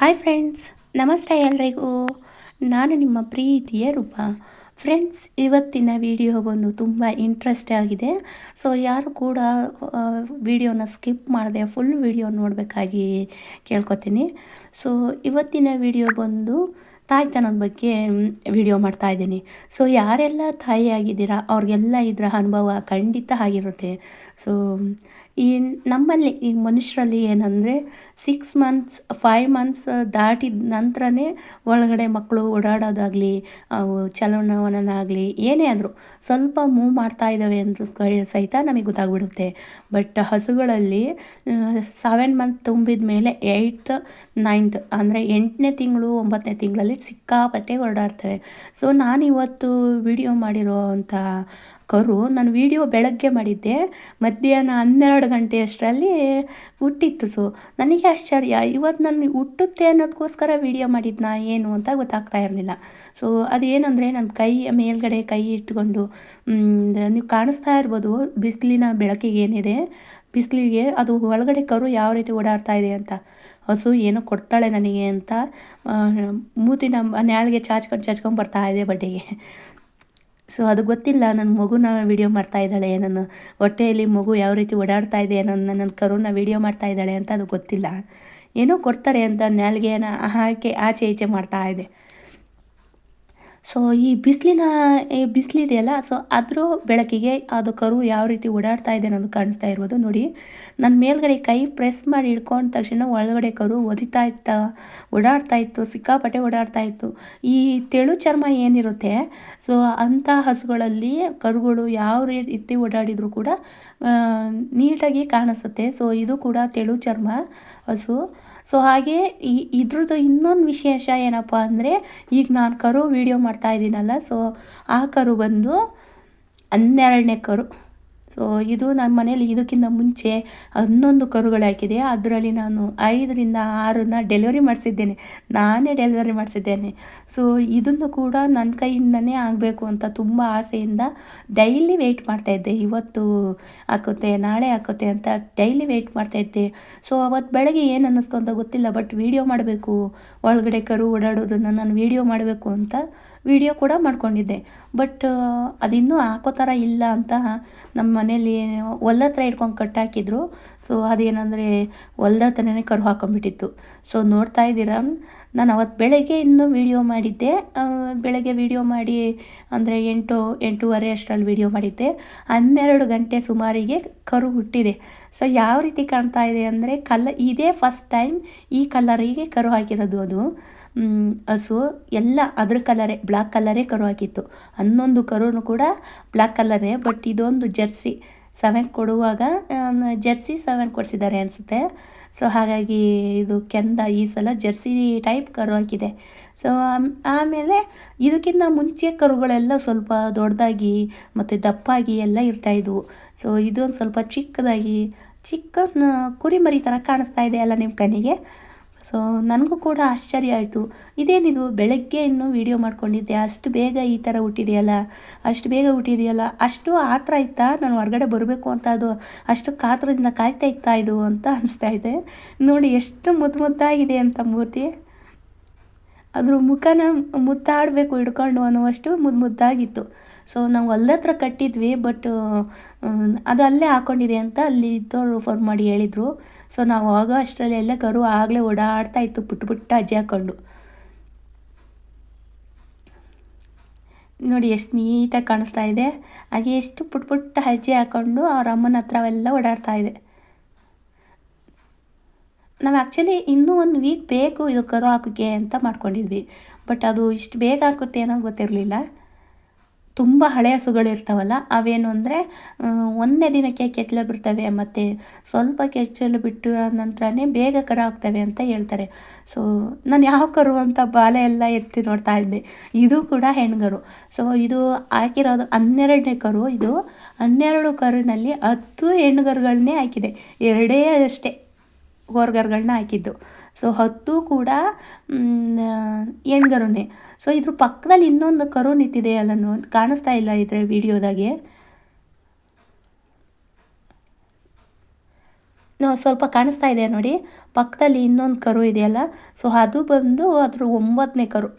Hi friends ನಮಸ್ತೆ ಎಲ್ರಿಗೂ. ನಾನು ನಿಮ್ಮ ಪ್ರೀತಿಯ ರೂಪ. ಫ್ರೆಂಡ್ಸ್ ಇವತ್ತಿನ ವಿಡಿಯೋ ಬಂದು ತುಂಬ ಇಂಟ್ರೆಸ್ಟ್ ಆಗಿದೆ. ಸೊ ಯಾರು ಕೂಡ ವಿಡಿಯೋನ ಸ್ಕಿಪ್ ಮಾಡದೆ ಫುಲ್ ವಿಡಿಯೋ ನೋಡಬೇಕಾಗಿ ಕೇಳ್ಕೊತೀನಿ. ಸೊ ಇವತ್ತಿನ ವಿಡಿಯೋ ಬಂದು ತಾಯ್ತನದ ಬಗ್ಗೆ ವಿಡಿಯೋ ಮಾಡ್ತಾ ಇದ್ದೀನಿ. ಸೊ ಯಾರೆಲ್ಲ ತಾಯಿ ಆಗಿದ್ದೀರಾ ಅವ್ರಿಗೆಲ್ಲ ಇದರ ಅನುಭವ ಖಂಡಿತ ಆಗಿರುತ್ತೆ. ಸೊ ಈ ನಮ್ಮಲ್ಲಿ, ಈ ಮನುಷ್ಯರಲ್ಲಿ ಏನಂದರೆ ಸಿಕ್ಸ್ ಮಂತ್ಸ್ ಫೈವ್ ಮಂತ್ಸ್ ದಾಟಿದ ನಂತರನೇ ಒಳಗಡೆ ಮಕ್ಕಳು ಓಡಾಡೋದಾಗಲಿ ಚಲನವಲನ ಏನೇ ಆದರೂ ಸ್ವಲ್ಪ ಮೂವ್ ಮಾಡ್ತಾ ಇದ್ದಾವೆ ಅಂದರೂ ಸಹಿತ ನಮಗೆ ಗೊತ್ತಾಗ್ಬಿಡುತ್ತೆ. ಬಟ್ ಹಸುಗಳಲ್ಲಿ ಸೆವೆನ್ ಮಂತ್ ತುಂಬಿದ ಮೇಲೆ ಏಯ್ತ್ ನೈನ್ತ್ ಅಂದರೆ ಎಂಟನೇ ತಿಂಗಳು, ಒಂಬತ್ತನೇ ತಿಂಗಳಲ್ಲಿ ಸಿಕ್ಕಾಪಟ್ಟೆ ಓಡಾಡ್ತವೆ ಸೊ ನಾನು ಇವತ್ತು ವಿಡಿಯೋ ಮಾಡಿರೋವಂಥ ಕರು, ನಾನು ವಿಡಿಯೋ ಬೆಳಗ್ಗೆ ಮಾಡಿದ್ದೆ. ಮಧ್ಯಾಹ್ನ ಹನ್ನೆರಡು ಗಂಟೆಯಷ್ಟರಲ್ಲಿ ಹುಟ್ಟಿತ್ತು. ಸೊ ನನಗೆ ಆಶ್ಚರ್ಯ ಇವತ್ತು ನಾನು ಹುಟ್ಟುತ್ತೆ ಅನ್ನೋದಕ್ಕೋಸ್ಕರ ವಿಡಿಯೋ ಮಾಡಿದ್ನಾ ಏನು ಅಂತ ಗೊತ್ತಾಗ್ತಾ ಇರಲಿಲ್ಲ. ಸೊ ಅದೇನಂದರೆ ನನ್ನ ಕೈ ಮೇಲ್ಗಡೆ ಕೈ ಇಟ್ಕೊಂಡು ನೀವು ಕಾಣಿಸ್ತಾ ಇರ್ಬೋದು, ಬಿಸಿಲಿನ ಬೆಳಕಿಗೆ ಏನಿದೆ ಬಿಸಿಲಿಗೆ ಅದು ಒಳಗಡೆ ಕರು ಯಾವ ರೀತಿ ಓಡಾಡ್ತಾ ಇದೆ ಅಂತ. ಹಸು ಏನೋ ಕೊಡ್ತಾಳೆ ನನಗೆ ಅಂತ ಮೂತಿನ ನ್ಯಾಳಿಗೆ ಚಾಚ್ಕೊಂಡು ಚಾಚ್ಕೊಂಡು ಬರ್ತಾ ಇದೆ ಬಡ್ಡೆಗೆ. ಸೊ ಅದು ಗೊತ್ತಿಲ್ಲ ನನ್ನ ಮಗುನ ವೀಡಿಯೋ ಮಾಡ್ತಾ ಇದ್ದಾಳೆ, ನನ್ನ ಹೊಟ್ಟೆಯಲ್ಲಿ ಮಗು ಯಾವ ರೀತಿ ಓಡಾಡ್ತಾ ಇದೆ ನನ್ನ ನನ್ನ ಕರುನ ವೀಡಿಯೋ ಮಾಡ್ತಾ ಇದ್ದಾಳೆ ಅಂತ ಅದು ಗೊತ್ತಿಲ್ಲ. ಏನೋ ಕೊಡ್ತಾರೆ ಅಂತ ನ್ಯಾಲ್ಗೆನ ಹಾಕಿ ಆಚೆ ಈಚೆ ಮಾಡ್ತಾ ಇದೆ. ಸೊ ಈ ಬಿಸಿಲಿನ, ಈ ಬಿಸಿಲಿದೆಯಲ್ಲ ಸೊ ಅದ್ರ ಬೆಳಕಿಗೆ ಅದು ಕರು ಯಾವ ರೀತಿ ಓಡಾಡ್ತಾ ಇದೆ ಅನ್ನೋದು ಕಾಣಿಸ್ತಾ ಇರ್ಬೋದು. ನೋಡಿ ನನ್ನ ಮೇಲ್ಗಡೆ ಕೈ ಪ್ರೆಸ್ ಮಾಡಿ ಇಟ್ಕೊಂಡ ತಕ್ಷಣ ಒಳಗಡೆ ಕರು ಒದಿತಾ ಇತ್ತ, ಓಡಾಡ್ತಾ ಇತ್ತು, ಸಿಕ್ಕಾಪಟ್ಟೆ ಓಡಾಡ್ತಾ ಇತ್ತು. ಈ ತೆಳು ಚರ್ಮ ಏನಿರುತ್ತೆ ಸೊ ಅಂಥ ಹಸುಗಳಲ್ಲಿ ಕರುಗಳು ಯಾವ ರೀತಿ ಓಡಾಡಿದರೂ ಕೂಡ ನೀಟಾಗಿ ಕಾಣಿಸುತ್ತೆ. ಸೊ ಇದು ಕೂಡ ತೆಳು ಚರ್ಮ ಹಸು. ಸೊ ಹಾಗೆ ಈ ಇದ್ರದ್ದು ಇನ್ನೊಂದು ವಿಶೇಷ ಏನಪ್ಪ ಅಂದರೆ, ಈಗ ನಾನು ಕರು ವೀಡಿಯೋ ಮಾಡ್ತಾ ಇದ್ದೀನಲ್ಲ ಸೊ ಆ ಕರು ಬಂದು ಹನ್ನೆರಡನೇ ಕರು. ಸೊ ಇದು ನನ್ನ ಮನೇಲಿ ಇದಕ್ಕಿಂತ ಮುಂಚೆ ಹನ್ನೊಂದು ಕರುಗಳು ಹಾಕಿದೆ. ಅದರಲ್ಲಿ ನಾನು ಐದರಿಂದ ಆರನ್ನ ಡೆಲಿವರಿ ಮಾಡಿಸಿದ್ದೇನೆ. ನಾನೇ ಡೆಲಿವರಿ ಮಾಡಿಸಿದ್ದೇನೆ. ಸೊ ಇದನ್ನು ಕೂಡ ನನ್ನ ಕೈಯಿಂದನೇ ಆಗಬೇಕು ಅಂತ ತುಂಬ ಆಸೆಯಿಂದ ಡೈಲಿ ವೆಯ್ಟ್ ಮಾಡ್ತಾಯಿದ್ದೆ ಇವತ್ತು ಹಾಕುತ್ತೆ, ನಾಳೆ ಹಾಕುತ್ತೆ ಅಂತ ಡೈಲಿ ವೆಯ್ಟ್ ಮಾಡ್ತಾಯಿದ್ದೆ ಸೊ ಅವತ್ತು ಬೆಳಗ್ಗೆ ಏನು ಅನ್ನಿಸ್ತು ಅಂತ ಗೊತ್ತಿಲ್ಲ ಬಟ್ ವೀಡಿಯೋ ಮಾಡಬೇಕು. ಒಳಗಡೆ ಕರು ಓಡಾಡೋದನ್ನು ನಾನು ವೀಡಿಯೋ ಮಾಡಬೇಕು ಅಂತ ವೀಡಿಯೋ ಕೂಡ ಮಾಡ್ಕೊಂಡಿದ್ದೆ. ಬಟ್ ಅದಿನ್ನೂ ಹಾಕೋ ಥರ ಇಲ್ಲ ಅಂತ ನಮ್ಮ ಮನೇಲಿ ಹೊಲ್ದ ಹತ್ರ ಹಿಡ್ಕೊಂಡು ಕಟ್ಟಾಕಿದ್ರು ಸೊ, ಅದೇನಂದರೆ ಹೊಲ್ದ ಹತ್ರನೇ ಕರು ಹಾಕೊಂಡ್ಬಿಟ್ಟಿತ್ತು. ಸೊ, ನೋಡ್ತಾ ಇದ್ದೀರಾ? ನಾನು ಅವತ್ತು ಬೆಳಗ್ಗೆ ಇನ್ನೂ ವೀಡಿಯೋ ಮಾಡಿದ್ದೆ. ಬೆಳಗ್ಗೆ ವೀಡಿಯೋ ಮಾಡಿ ಅಂದರೆ ಎಂಟು, ಎಂಟೂವರೆ ಅಷ್ಟರಲ್ಲಿ ವೀಡಿಯೋ ಮಾಡಿದ್ದೆ. ಹನ್ನೆರಡು ಗಂಟೆ ಸುಮಾರಿಗೆ ಕರು ಹುಟ್ಟಿದೆ. ಸೊ, ಯಾವ ರೀತಿ ಕಾಣ್ತಾ ಇದೆ ಅಂದರೆ ಕಲ್ಲ ಇದೇ ಫಸ್ಟ್ ಟೈಮ್ ಈ ಕಲರಿಗೆ ಕರು ಹಾಕಿರೋದು ಅದು. ಹಸು ಎಲ್ಲ ಅದ್ರ ಕಲರೇ ಬ್ಲ್ಯಾಕ್ ಕಲರೇ ಕರು ಹಾಕಿತ್ತು. ಹನ್ನೊಂದು ಕರುನು ಕೂಡ ಬ್ಲ್ಯಾಕ್ ಕಲರೇ ಬಟ್ ಇದೊಂದು ಜರ್ಸಿ. ಸೆವೆನ್ ಕೊಡುವಾಗ ಜರ್ಸಿ ಸೆವೆನ್ ಕೊಡಿಸಿದ್ದಾರೆ ಅನಿಸುತ್ತೆ. ಸೊ ಹಾಗಾಗಿ ಇದು ಕೆಂದ ಈ ಸಲ ಜರ್ಸಿ ಟೈಪ್ ಕರು ಹಾಕಿದೆ. ಸೊ ಆಮೇಲೆ ಇದಕ್ಕಿಂತ ಮುಂಚೆ ಕರುಗಳೆಲ್ಲ ಸ್ವಲ್ಪ ದೊಡ್ಡದಾಗಿ ಮತ್ತು ದಪ್ಪಾಗಿ ಎಲ್ಲ ಇರ್ತಾಯಿದ್ವು ಸೊ ಇದೊಂದು ಸ್ವಲ್ಪ ಚಿಕ್ಕದಾಗಿ, ಚಿಕ್ಕ ಕುರಿಮರಿ ಥರ ಕಾಣಿಸ್ತಾ ಇದೆ ಅಲ್ಲ ನಿಮ್ಮ ಕಣ್ಣಿಗೆ? ಸೊ ನನಗೂ ಕೂಡ ಆಶ್ಚರ್ಯ ಆಯಿತು. ಇದೇನಿದು? ಬೆಳಗ್ಗೆ ಇನ್ನೂ ವೀಡಿಯೋ ಮಾಡ್ಕೊಂಡಿದ್ದೆ. ಅಷ್ಟು ಬೇಗ ಈ ಥರ ಹುಟ್ಟಿದೆಯಲ್ಲ? ಅಷ್ಟು ಬೇಗ ಹುಟ್ಟಿದೆಯಲ್ಲ? ಅಷ್ಟು ಆತ್ರ ಇತ್ತಾ? ನಾನು ಹೊರಗಡೆ ಬರಬೇಕು ಅಂತ ಅದು, ಅಷ್ಟು ಕಾತ್ರದಿಂದ ಕಾಯ್ತಾ ಇತ್ತಾ ಇದು ಅಂತ ಅನಿಸ್ತಾ ಇದೆ. ನೋಡಿ, ಎಷ್ಟು ಮುದ್ದು ಮುದ್ದಾಗಿದೆ ಅಂತ ಮೂರ್ತಿ. ಅದ್ರ ಮುಖನ ಮುತ್ತಾಡಬೇಕು ಹಿಡ್ಕೊಂಡು ಅನ್ನುವಷ್ಟು ಮುದ್ದು ಮುದ್ದಾಗಿತ್ತು. ಸೊ ನಾವು ಹತ್ರ ಕಟ್ಟಿದ್ವಿ ಬಟ್ ಅದು ಅಲ್ಲೇ ಹಾಕೊಂಡಿದೆ ಅಂತ ಅಲ್ಲಿ ಇದ್ದವರು ಫೋನ್ ಮಾಡಿ ಹೇಳಿದರು. ಸೊ ನಾವು ಆಗೋ ಅಷ್ಟರಲ್ಲಿ ಎಲ್ಲ ಕರು ಆಗಲೇ ಓಡಾಡ್ತಾ ಇತ್ತು ಪುಟ್ಟ ಪುಟ್ಟ ಅಜ್ಜಿ ಹಾಕ್ಕೊಂಡು ನೋಡಿ, ಎಷ್ಟು ನೀಟಾಗಿ ಕಾಣಿಸ್ತಾ ಇದೆ. ಹಾಗೆ ಎಷ್ಟು ಪುಟ್ಟ ಪುಟ್ಟ ಅಜ್ಜಿ ಹಾಕ್ಕೊಂಡು ಅವ್ರ ಅಮ್ಮನ ಹತ್ರವೆಲ್ಲ ಓಡಾಡ್ತಾ ಇದೆ. ನಾವು ಆ್ಯಕ್ಚುಲಿ ಇನ್ನೂ ಒಂದು ವೀಕ್ ಬೇಕು ಇದು ಕರು ಹಾಕೋಕ್ಕೆ ಅಂತ ಮಾಡ್ಕೊಂಡಿದ್ವಿ. ಬಟ್ ಅದು ಇಷ್ಟು ಬೇಗ ಹಾಕುತ್ತೆ ಅನ್ನೋ ಗೊತ್ತಿರಲಿಲ್ಲ. ತುಂಬ ಹಳೆಯ ಹಸುಗಳಿರ್ತಾವಲ್ಲ ಅವೇನು ಅಂದರೆ ಒಂದೇ ದಿನಕ್ಕೆ ಕೆಚ್ಚಲು ಬಿಡ್ತವೆ ಮತ್ತು ಸ್ವಲ್ಪ ಕೆಚ್ಚಲು ಬಿಟ್ಟು ನಂತರನೇ ಬೇಗ ಕರ ಹಾಕ್ತವೆ ಅಂತ ಹೇಳ್ತಾರೆ. ಸೊ ನಾನು ಯಾವ ಕರು ಅಂತ ಬಾಲೆ ಎಲ್ಲ ಎತ್ತಿ ನೋಡ್ತಾ ಇದ್ದೆ. ಇದು ಕೂಡ ಹೆಣ್ಗರು. ಸೊ ಇದು ಹಾಕಿರೋದು ಹನ್ನೆರಡನೇ ಕರು ಇದು ಹನ್ನೆರಡು ಕರುನಲ್ಲಿ ಹತ್ತು ಹೆಣ್ಗರುಗಳನ್ನೇ ಹಾಕಿದೆ. ಎರಡೇ ಅಷ್ಟೇ. ಹೊರ್ಗರ್ಗಳನ್ನ ಹಾಕಿದ್ದು. ಸೊ ಹತ್ತು ಕೂಡ ಹೆಣ್ಗರುನೇ. ಸೊ ಇದ್ರ ಪಕ್ಕದಲ್ಲಿ ಇನ್ನೊಂದು ಕರು ನಿಂತಿದೆ ಅಲ್ಲನು ಕಾಣಿಸ್ತಾ ಇಲ್ಲ ಇದ್ರ ವಿಡಿಯೋದಾಗೆ. ಸ್ವಲ್ಪ ಕಾಣಿಸ್ತಾ ಇದೆ ನೋಡಿ. ಪಕ್ಕದಲ್ಲಿ ಇನ್ನೊಂದು ಕರು ಇದೆಯಲ್ಲ ಸೊ ಅದು ಬಂದು ಅದ್ರ ಒಂಬತ್ತನೇ ಕರು.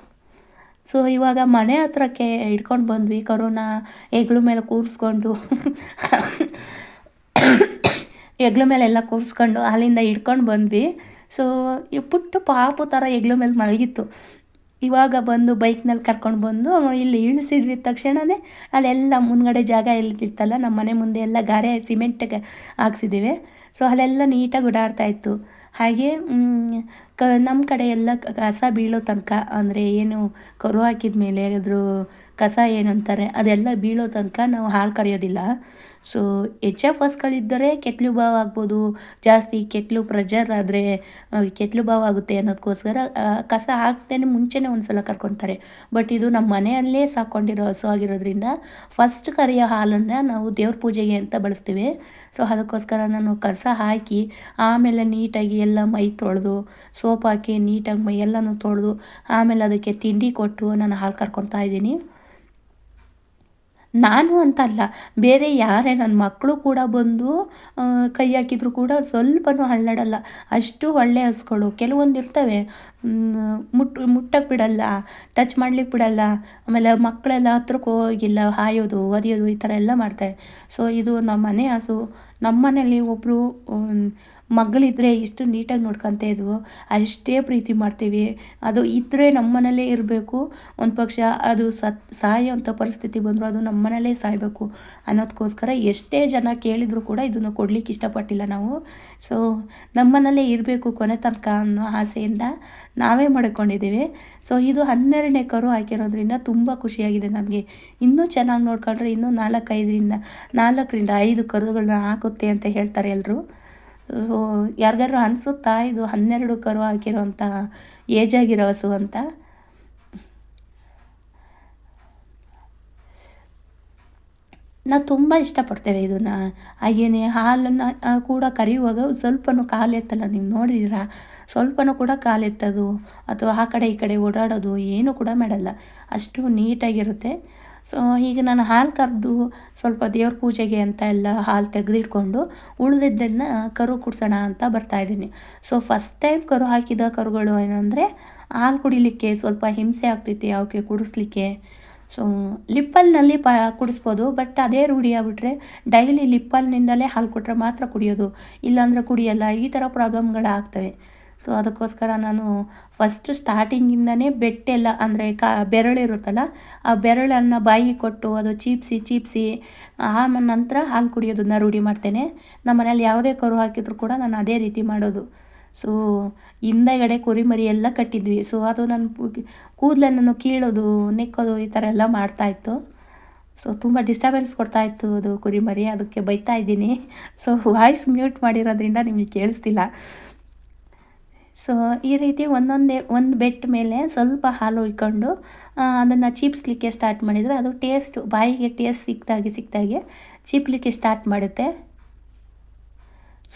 ಸೊ ಇವಾಗ ಮನೆ ಹತ್ರಕ್ಕೆ ಹಿಡ್ಕೊಂಡು ಬಂದ್ವಿ. ಕರುನ ಹೆಗ್ಲ ಮೇಲೆ ಕೂರಿಸ್ಕೊಂಡು. ಹೆಗ್ಲ ಮೇಲೆಲ್ಲ ಕೂರಿಸ್ಕೊಂಡು ಅಲ್ಲಿಂದ ಹಿಡ್ಕೊಂಡು ಬಂದ್ವಿ. ಸೊ ಈ ಪುಟ್ಟ ಪಾಪು ಥರ ಹೆಗ್ಲ ಮೇಲೆ ಮಲಗಿತ್ತು. ಇವಾಗ ಬಂದು ಬೈಕ್ನಲ್ಲಿ ಕರ್ಕೊಂಡು ಬಂದು ಇಲ್ಲಿ ಇಳಿಸಿದ್ವಿ ತಕ್ಷಣವೇ ಅಲ್ಲೆಲ್ಲ ಮುಂದ್ಗಡೆ ಜಾಗ ಎಲ್ಲಿತ್ತಲ್ಲ ನಮ್ಮ ಮನೆ ಮುಂದೆ ಎಲ್ಲ ಗಾರೆ ಸಿಮೆಂಟ್ಗೆ ಹಾಕ್ಸಿದ್ದೀವಿ ಸೊ ಅಲ್ಲೆಲ್ಲ ನೀಟಾಗಿ ಓಡಾಡ್ತಾ ಇತ್ತು. ಹಾಗೆ ಕ ನಮ್ಮ ಕಡೆ ಎಲ್ಲ ಕಸ ಬೀಳೋ ತನಕ, ಅಂದರೆ ಏನು ಕರು ಹಾಕಿದ ಮೇಲೆ ಅದ್ರ ಕಸ ಏನಂತಾರೆ ಅದೆಲ್ಲ ಬೀಳೋ ತನಕ ನಾವು ಹಾಲು ಕರೆಯೋದಿಲ್ಲ. ಸೊ ಎಚ್ ಎಫ್ ಹಸ್ಗಳಿದ್ದರೆ ಕೆಟ್ಲು ಬಾವು ಆಗ್ಬೋದು, ಜಾಸ್ತಿ ಕೆಟ್ಲು ಪ್ರೆಜರ್ ಆದರೆ ಕೆಟ್ಲು ಬಾವು ಆಗುತ್ತೆ ಅನ್ನೋದಕ್ಕೋಸ್ಕರ ಕಸ ಹಾಕ್ತೇನೆ ಮುಂಚೆನೇ ಒಂದು ಸಲ ಕರ್ಕೊತಾರೆ ಬಟ್ ಇದು ನಮ್ಮ ಮನೆಯಲ್ಲೇ ಸಾಕೊಂಡಿರೋ ಹಸು ಆಗಿರೋದ್ರಿಂದ ಫಸ್ಟ್ ಕರೆಯೋ ಹಾಲನ್ನು ನಾವು ದೇವ್ರ ಪೂಜೆಗೆ ಅಂತ ಬಳಸ್ತೀವಿ. ಸೊ ಅದಕ್ಕೋಸ್ಕರ ನಾನು ಕಸ ಹಾಕಿ, ಆಮೇಲೆ ನೀಟಾಗಿ ಎಲ್ಲ ಮೈ ತೊಳೆದು, ಸೋಪ್ ಹಾಕಿ ನೀಟಾಗಿ ಮೈ ಎಲ್ಲನೂ ತೊಳೆದು, ಆಮೇಲೆ ಅದಕ್ಕೆ ತಿಂಡಿ ಕೊಟ್ಟು ನಾನು ಹಾಲು ಕರ್ಕೊತಾ ಇದ್ದೀನಿ. ನಾನು ಅಂತಲ್ಲ. ಬೇರೆ ಯಾರೇ ನನ್ನ ಮಕ್ಕಳು ಕೂಡ ಬಂದು ಕೈ ಹಾಕಿದ್ರು ಕೂಡ ಸ್ವಲ್ಪನೂ ಹಳ್ಳಾಡಲ್ಲ ಅಷ್ಟು ಒಳ್ಳೆ ಹಸುಗಳು. ಕೆಲವೊಂದು ಇರ್ತವೆ. ಮುಟ್ ಮುಟ್ಟಕ್ಕೆ ಬಿಡಲ್ಲ ಟಚ್ ಮಾಡ್ಲಿಕ್ಕೆ ಬಿಡಲ್ಲ. ಆಮೇಲೆ ಮಕ್ಕಳೆಲ್ಲ ಹತ್ರಕ್ಕೆ ಹೋಗಿಲ್ಲ, ಹಾಯೋದು, ಒದೆಯೋದು ಈ ಥರ ಎಲ್ಲ ಮಾಡ್ತಾರೆ. ಸೊ ಇದು ನಮ್ಮ ಮನೆ ಹಸು. ನಮ್ಮ ಮನೇಲಿ ಒಬ್ಬರು ಮಗಳಿದ್ರೆ ಎಷ್ಟು ನೀಟಾಗಿ ನೋಡ್ಕೊತ ಇದ್ವು, ಅಷ್ಟೇ ಪ್ರೀತಿ ಮಾಡ್ತೀವಿ. ಅದು ಇದ್ದರೆ ನಮ್ಮ ಮನೇಲೇ ಇರಬೇಕು. ಒಂದು ಪಕ್ಷ ಅದು ಸತ್ ಸಾಯೋಂಥ ಪರಿಸ್ಥಿತಿ ಬಂದರೂ ಅದು ನಮ್ಮ ಮನೇಲೇ ಸಾಯಬೇಕು. ಅನ್ನೋದಕ್ಕೋಸ್ಕರ ಎಷ್ಟೇ ಜನ ಕೇಳಿದರೂ ಕೂಡ ಇದನ್ನು ಕೊಡ್ಲಿಕ್ಕೆ ಇಷ್ಟಪಟ್ಟಿಲ್ಲ ನಾವು. ಸೊ ನಮ್ಮ ಮನೇಲೇ ಇರಬೇಕು ಕೊನೆ ತನಕ ಅನ್ನೋ ಆಸೆಯಿಂದ ನಾವೇ ಮಾಡ್ಕೊಂಡಿದ್ದೀವಿ. ಸೊ ಇದು ಹನ್ನೆರಡನೇ ಕರು ಹಾಕಿರೋದ್ರಿಂದ ತುಂಬ ಖುಷಿಯಾಗಿದೆ ನಮಗೆ. ಇನ್ನೂ ಚೆನ್ನಾಗಿ ನೋಡ್ಕೊಂಡ್ರೆ ಇನ್ನೂ ನಾಲ್ಕೈದರಿಂದ ನಾಲ್ಕರಿಂದ ಐದು ಕರುಗಳನ್ನ ಹಾಕುತ್ತೆ ಅಂತ ಹೇಳ್ತಾರೆ ಎಲ್ಲರೂ ಯಾರಿಗಾದ್ರು ಅನಿಸುತ್ತಾ? ಇದು ಹನ್ನೆರಡು ಕರು ಹಾಕಿರೋಂಥ ಏಜ್ ಆಗಿರೋ ಹಸು ಅಂತ. ನಾವು ತುಂಬ ಇಷ್ಟಪಡ್ತೇವೆ ಇದನ್ನು. ಹಾಗೇನೆ ಹಾಲನ್ನು ಕೂಡ ಕರೆಯುವಾಗ ಸ್ವಲ್ಪನೂ ಕಾಲೆತ್ತಲ್ಲ ನೀವು ನೋಡಿದಿರ? ಸ್ವಲ್ಪನೂ ಕೂಡ ಕಾಲೆತ್ತದು ಅಥವಾ ಆ ಕಡೆ ಈ ಕಡೆ ಓಡಾಡೋದು ಏನೂ ಕೂಡ ಮಾಡಲ್ಲ. ಅಷ್ಟು ನೀಟಾಗಿರುತ್ತೆ. ಸೊ ಈಗ ನಾನು ಹಾಲು ಕರೆದು ಸ್ವಲ್ಪ ದೇವ್ರ ಪೂಜೆಗೆ ಅಂತ ಎಲ್ಲ ಹಾಲು ತೆಗೆದಿಟ್ಕೊಂಡು ಉಳಿದಿದ್ದನ್ನು ಕರು ಕುಡಿಸೋಣ ಅಂತ ಬರ್ತಾಯಿದ್ದೀನಿ ಸೊ ಫಸ್ಟ್ ಟೈಮ್ ಕರು ಹಾಕಿದ ಕರುಗಳು ಏನಂದರೆ ಹಾಲು ಕುಡಿಲಿಕ್ಕೆ ಸ್ವಲ್ಪ ಹಿಂಸೆ ಆಗ್ತೈತಿ ಅವಕ್ಕೆ ಕುಡಿಸ್ಲಿಕ್ಕೆ. ಸೊ ಲಿಪ್ಪಲ್ನಲ್ಲಿ ಪ ಕುಡಿಸ್ಬೋದು ಬಟ್ ಅದೇ ರೂಢಿ ಆಗ್ಬಿಟ್ರೆ ಡೈಲಿ ಲಿಪ್ಪಲ್ನಿಂದಲೇ ಹಾಲು ಕೊಟ್ಟರೆ ಮಾತ್ರ ಕುಡಿಯೋದು, ಇಲ್ಲಾಂದರೆ ಕುಡಿಯಲ್ಲ, ಈ ಥರ ಪ್ರಾಬ್ಲಮ್ಗಳಾಗ್ತವೆ ಸೊ ಅದಕ್ಕೋಸ್ಕರ ನಾನು ಫಸ್ಟ್ ಸ್ಟಾರ್ಟಿಂಗಿಂದನೇ ಬೆಟ್ಟೆಲ್ಲ ಅಂದರೆ ಕಾ ಬೆರಳಿರುತ್ತಲ್ಲ ಆ ಬೆರಳನ್ನು ಬಾಯಿ ಕೊಟ್ಟು ಅದು ಚೀಪ್ಸಿ ಚೀಪ್ಸಿ, ಆ ನಂತರ ಹಾಲು ಕುಡಿಯೋದನ್ನ ರೂಢಿ ಮಾಡ್ತೇನೆ. ನಮ್ಮ ಮನೇಲಿ ಯಾವುದೇ ಕರು ಹಾಕಿದ್ರು ಕೂಡ ನಾನು ಅದೇ ರೀತಿ ಮಾಡೋದು. ಸೊ ಹಿಂದೆಗಡೆ ಕುರಿಮರಿ ಎಲ್ಲ ಕಟ್ಟಿದ್ವಿ. ಸೊ ಅದು ನನ್ನ ಕೂದಲನ್ನು ಕೀಳೋದು, ನೆಕ್ಕೋದು ಈ ಥರ ಎಲ್ಲ ಮಾಡ್ತಾಯಿತ್ತು ಸೊ ತುಂಬ ಡಿಸ್ಟರ್ಬೆನ್ಸ್ ಕೊಡ್ತಾಯಿತ್ತು ಅದು ಕುರಿಮರಿ, ಅದಕ್ಕೆ ಬೈತಾ ಇದ್ದೀನಿ. ಸೊ ವಾಯ್ಸ್ ಮ್ಯೂಟ್ ಮಾಡಿರೋದ್ರಿಂದ ನಿಮಗೆ ಕೇಳಿಸ್ತಿಲ್ಲ. ಸೊ ಈ ರೀತಿ ಒಂದೊಂದೇ, ಒಂದು ಬೆಟ್ ಮೇಲೆ ಸ್ವಲ್ಪ ಹಾಲು ಉಯ್ಕೊಂಡು ಅದನ್ನು ಚೀಪ್ಸ್ಲಿಕ್ಕೆ ಸ್ಟಾರ್ಟ್ ಮಾಡಿದರೆ ಅದು ಟೇಸ್ಟ್ ಬಾಯಿಗೆ ಟೇಸ್ಟ್ ಸಿಕ್ತಾಗೆ ಸಿಕ್ತಾಗೆ ಚೀಪ್ಲಿಕ್ಕೆ ಸ್ಟಾರ್ಟ್ ಮಾಡುತ್ತೆ.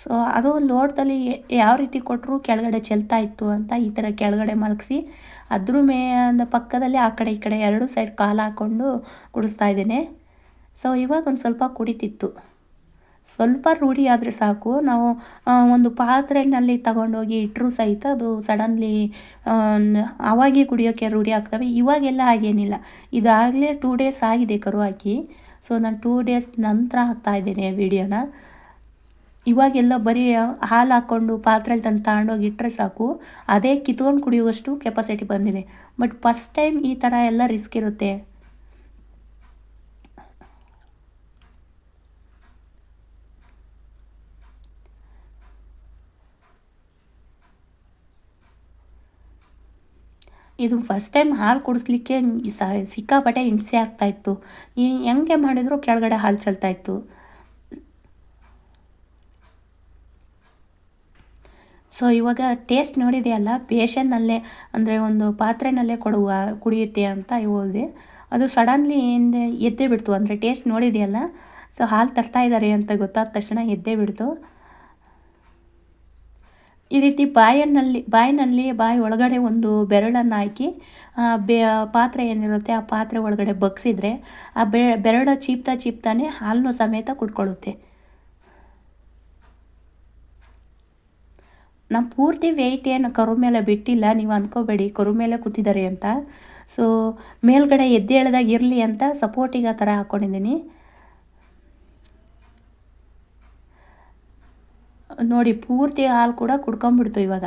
ಸೊ ಅದು ಲೋಟದಲ್ಲಿ ಯಾವ ರೀತಿ ಕೊಟ್ಟರು ಕೆಳಗಡೆ ಚೆಲ್ತಾ ಇತ್ತು ಅಂತ ಈ ಥರ ಕೆಳಗಡೆ ಮಲಗಿಸಿ, ಅದ್ರ ಮೇ ಪಕ್ಕದಲ್ಲಿ ಆ ಕಡೆ ಈ ಕಡೆ ಎರಡು ಸೈಡ್ ಕಾಲು ಹಾಕ್ಕೊಂಡು ಕುಡಿಸ್ತಾ ಇದ್ದೇನೆ. ಸೊ ಇವಾಗ ಒಂದು ಸ್ವಲ್ಪ ಕುಡಿತಿತ್ತು. ಸ್ವಲ್ಪ ರೂಢಿ ಆದರೆ ಸಾಕು. ನಾವು ಒಂದು ಪಾತ್ರೆಯಲ್ಲಿ ತಗೊಂಡೋಗಿ ಇಟ್ಟರೂ ಸಹಿತ ಅದು ಸಡನ್ಲಿ ಆವಾಗೆ ಕುಡಿಯೋಕ್ಕೆ ರೂಢಿ ಆಗ್ತವೆ. ಇವಾಗೆಲ್ಲ ಹಾಗೇನಿಲ್ಲ. ಇದಾಗಲೇ ಟೂ ಡೇಸ್ ಆಗಿದೆ ಕರು ಹಾಕಿ ಸೊ ನಾನು ಟೂ ಡೇಸ್ ನಂತರ ಇದ್ದೇನೆ ವಿಡಿಯೋನ. ಇವಾಗೆಲ್ಲ ಬರೀ ಹಾಲು ಹಾಕ್ಕೊಂಡು ಪಾತ್ರೆಲಿ ತಂದು ತಗೊಂಡೋಗಿ ಇಟ್ಟರೆ ಸಾಕು. ಅದೇ ಕಿತ್ಕೊಂಡು ಕುಡಿಯುವಷ್ಟು ಕೆಪಾಸಿಟಿ ಬಂದಿದೆ. ಬಟ್ ಫಸ್ಟ್ ಟೈಮ್ ಈ ಥರ ಎಲ್ಲ ರಿಸ್ಕ್ ಇರುತ್ತೆ. ಇದು ಫಸ್ಟ್ ಟೈಮ್ ಹಾಲು ಕುಡಿಸ್ಲಿಕ್ಕೆ ಸಿಕ್ಕಾಪಟ್ಟೆ ಹಿಂಸೆ ಆಗ್ತಾಯಿತ್ತು ಈ ಹೆಂಗೆ ಮಾಡಿದ್ರು ಕೆಳಗಡೆ ಹಾಲು ಚೆಲ್ತಾಯಿತ್ತು ಸೊ ಇವಾಗ ಟೇಸ್ಟ್ ನೋಡಿದೆಯಲ್ಲ ಬೇಷನ್ನಲ್ಲೇ ಅಂದರೆ ಒಂದು ಪಾತ್ರೆನಲ್ಲೇ ಕೊಡುವ ಕುಡಿಯುತ್ತೆ ಅಂತ ಹೋದೆ ಅದು ಸಡನ್ಲಿ ಏನು ಎದ್ದೇ ಬಿಡ್ತು, ಅಂದರೆ ಟೇಸ್ಟ್ ನೋಡಿದೆಯಲ್ಲ. ಸೊ ಹಾಲು ತರ್ತಾ ಇದ್ದಾರೆ ಅಂತ ಗೊತ್ತಾದ ತಕ್ಷಣ ಎದ್ದೇ ಬಿಡ್ತು. ಈ ರೀತಿ ಬಾಯಿನಲ್ಲಿ ಬಾಯಿನಲ್ಲಿ, ಬಾಯಿ ಒಳಗಡೆ ಒಂದು ಬೆರಳನ್ನು ಹಾಕಿ ಬೆ ಪಾತ್ರೆ ಏನಿರುತ್ತೆ ಆ ಪಾತ್ರೆ ಒಳಗಡೆ ಬಗ್ಸಿದ್ರೆ ಆ ಬೆ, ಬೆರಳ ಚೀಪ್ತಾ ಚೀಪ್ತಾನೆ ಹಾಲನ್ನು ಸಮೇತ ಕುಟ್ಕೊಳ್ಳುತ್ತೆ ನಾನು ಪೂರ್ತಿ ವೆಯ್ಟ್ ಏನು ಕರು ಮೇಲೆ ಬಿಟ್ಟಿಲ್ಲ, ನೀವು ಅಂದ್ಕೋಬೇಡಿ ಕರು ಮೇಲೆ ಕೂತಿದ್ದಾರೆ ಅಂತ. ಸೊ ಮೇಲ್ಗಡೆ ಎದ್ದೇಳ್ದಾಗ ಇರಲಿ ಅಂತ ಸಪೋರ್ಟಿಗೆ ಆ ಥರ ಹಾಕ್ಕೊಂಡಿದ್ದೀನಿ ನೋಡಿ ಪೂರ್ತಿ ಹಾಲು ಕೂಡ ಕುಡ್ಕೊಂಬಿಡ್ತು ಇವಾಗ.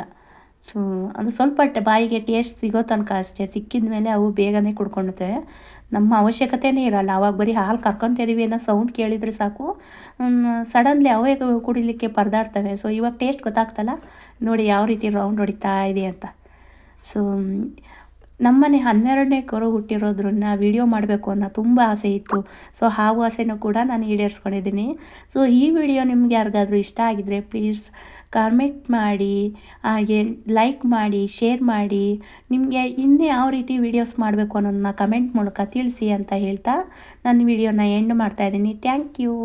ಸೊ, ಅದು ಸ್ವಲ್ಪ ಬಾಯಿಗೆ ಟೇಸ್ಟ್ ಸಿಗೋ ತನಕ ಅಷ್ಟೇ. ಸಿಕ್ಕಿದ ಮೇಲೆ ಅವು ಬೇಗನೆ ಕುಡ್ಕೊಳುತ್ತವೆ ನಮ್ಮ ಅವಶ್ಯಕತೆನೇ ಇರಲ್ಲ. ಅವಾಗ ಬರೀ ಹಾಲು ಕರ್ಕೊತಿದೀವಿ ಅನ್ನೋ ಸೌಂಡ್ ಕೇಳಿದರೆ ಸಾಕು. ಸಡನ್ಲಿ ಅವೇ ಕುಡಿಲಿಕ್ಕೆ ಪರದಾಡ್ತವೆ. ಸೊ ಇವಾಗ ಟೇಸ್ಟ್ ಗೊತ್ತಾಗ್ತಲ್ಲ. ನೋಡಿ ಯಾವ ರೀತಿ ರೌಂಡ್ ಹೊಡಿತಾ ಇದೆ ಅಂತ. ಸೊ ನಮ್ಮನೆ ಹನ್ನೆರಡನೇ ಕರು ಹುಟ್ಟಿರೋದ್ರನ್ನ ವಿಡಿಯೋ ಮಾಡಬೇಕು ಅನ್ನೋ ತುಂಬ ಆಸೆ ಇತ್ತು. ಸೊ ಹಾವು ಆಸೆನೂ ಕೂಡ ನಾನು ಈಡೇರಿಸ್ಕೊಂಡಿದ್ದೀನಿ. ಸೊ ಈ ವಿಡಿಯೋ ನಿಮ್ಗೆ ಯಾರಿಗಾದರೂ ಇಷ್ಟ ಆಗಿದ್ರೆ ಪ್ಲೀಸ್ ಕಾಮೆಂಟ್ ಮಾಡಿ, ಹಾಗೆ ಲೈಕ್ ಮಾಡಿ ಶೇರ್ ಮಾಡಿ, ನಿಮಗೆ ಇನ್ನೂ ಯಾವ ರೀತಿ ವಿಡಿಯೋಸ್ ಮಾಡಬೇಕು ಅನ್ನೋದನ್ನ ಕಮೆಂಟ್ ಮೂಲಕ ತಿಳಿಸಿ ಅಂತ ಹೇಳ್ತಾ ನನ್ನ ವಿಡಿಯೋನ ಎಂಡ್ ಮಾಡ್ತಾಯಿದ್ದೀನಿ ಥ್ಯಾಂಕ್ ಯು